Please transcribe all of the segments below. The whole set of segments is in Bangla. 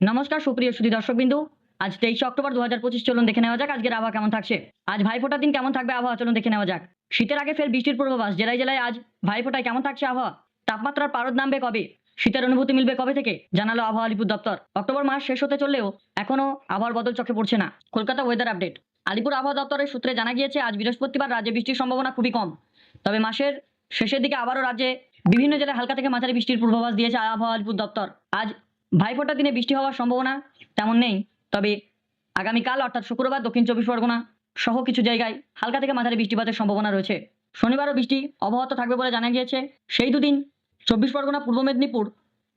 নমস্কার, সুপ্রিয় সুধী দর্শকবিন্দু। আজ তেইশে অক্টোবর দু হাজার পঁচিশ, চলুন দেখে নেওয়া যাক আজকের আবহাওয়া কেমন থাকছে। আজ ভাইফোঁটার দিন কেমন থাকবে আবহাওয়া, চলুন দেখে নেওয়া যাক। শীতের আগে ফের বৃষ্টির পূর্বাভাস, জেলায় জেলায় আজ ভাইফোঁটায় কেমন থাকছে আবহাওয়া? তাপমাত্রার পারদ নামবে কবে? শীতের অনুভূতি মিলবে কবে থেকে? জানালো আবহাওয়া আলিপুর দপ্তর। অক্টোবর মাস শেষ হতে চললেও এখনও আবহাওয়ার বদল চোখে পড়ছে না। কলকাতা ওয়েদার আপডেট আলিপুর আবহাওয়া দপ্তরের সূত্রে জানা গিয়েছে, আজ বৃহস্পতিবার রাজ্যে বৃষ্টির সম্ভাবনা খুবই কম। তবে মাসের শেষের দিকে আবারও রাজ্যে বিভিন্ন জেলায় হালকা থেকে মাঝারি বৃষ্টির পূর্বাভাস দিয়েছে আবহাওয়া আলিপুর দপ্তর। আজ ভাইফোঁটার দিনে বৃষ্টি হওয়ার সম্ভাবনা তেমন নেই, তবে আগামীকাল অর্থাৎ শুক্রবার, দক্ষিণ চব্বিশ পরগনা সহ কিছু জায়গায় হালকা থেকে মাঝারি বৃষ্টিপাতের সম্ভাবনা রয়েছে। শনিবারও বৃষ্টি অব্যাহত থাকবে বলে জানা গিয়েছে। সেই দুদিন চব্বিশ পরগনা, পূর্ব মেদিনীপুর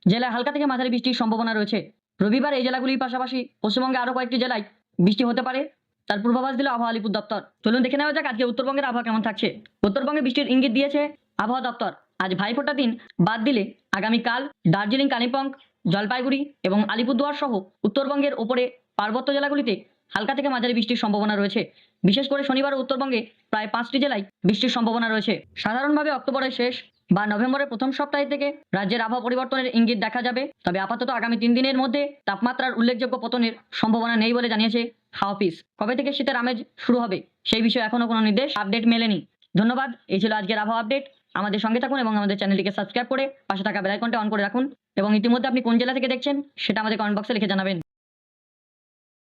জেলায় হালকা থেকে মাঝারি বৃষ্টির সম্ভাবনা রয়েছে। রবিবার এই জেলাগুলির পাশাপাশি পশ্চিমবঙ্গে আরও কয়েকটি জেলায় বৃষ্টি হতে পারে। তার পূর্বাভাস দিল আবহাওয়া আলিপুর দপ্তর। চলুন দেখে নেওয়া যাক আজকে উত্তরবঙ্গের আবহাওয়া কেমন থাকছে। উত্তরবঙ্গে বৃষ্টির ইঙ্গিত দিয়েছে আবহাওয়া দপ্তর। আজ ভাইফোঁটা দিন বাদ দিলে আগামীকাল দার্জিলিং, কালিম্পং জলপাইগুড়ি এবং আলিপুরদুয়ার সহ উত্তরবঙ্গের ওপরে পার্বত্য জেলাগুলিতে হালকা থেকে মাঝারি বৃষ্টির সম্ভাবনা রয়েছে। বিশেষ করে শনিবার উত্তরবঙ্গে প্রায় পাঁচটি জেলায় বৃষ্টির সম্ভাবনা রয়েছে। সাধারণভাবে অক্টোবরের শেষ বা নভেম্বরের প্রথম সপ্তাহে থেকে রাজ্যের আবহাওয়া পরিবর্তনের ইঙ্গিত দেখা যাবে। তবে আপাতত আগামী তিন দিনের মধ্যে তাপমাত্রার উল্লেখযোগ্য পতনের সম্ভাবনা নেই বলে জানিয়েছে হাওয়া অফিস। কবে থেকে শীতের আমেজ শুরু হবে সেই বিষয়ে এখনও কোনো নির্দেশ, আপডেট মেলেনি। ধন্যবাদ। এই ছিল আজকের আবহাওয়া আপডেট আমাদের সঙ্গে থাকুন এবং আমাদের চ্যানেলটিকে সাবস্ক্রাইব করে পাশে থাকা বেলাইকনটা অন করে রাখুন। এবং ইতিমধ্যে আপনি কোন জেলা থেকে দেখছেন, সেটা আমাদের কমেন্ট বক্সে লিখে জানাবেন।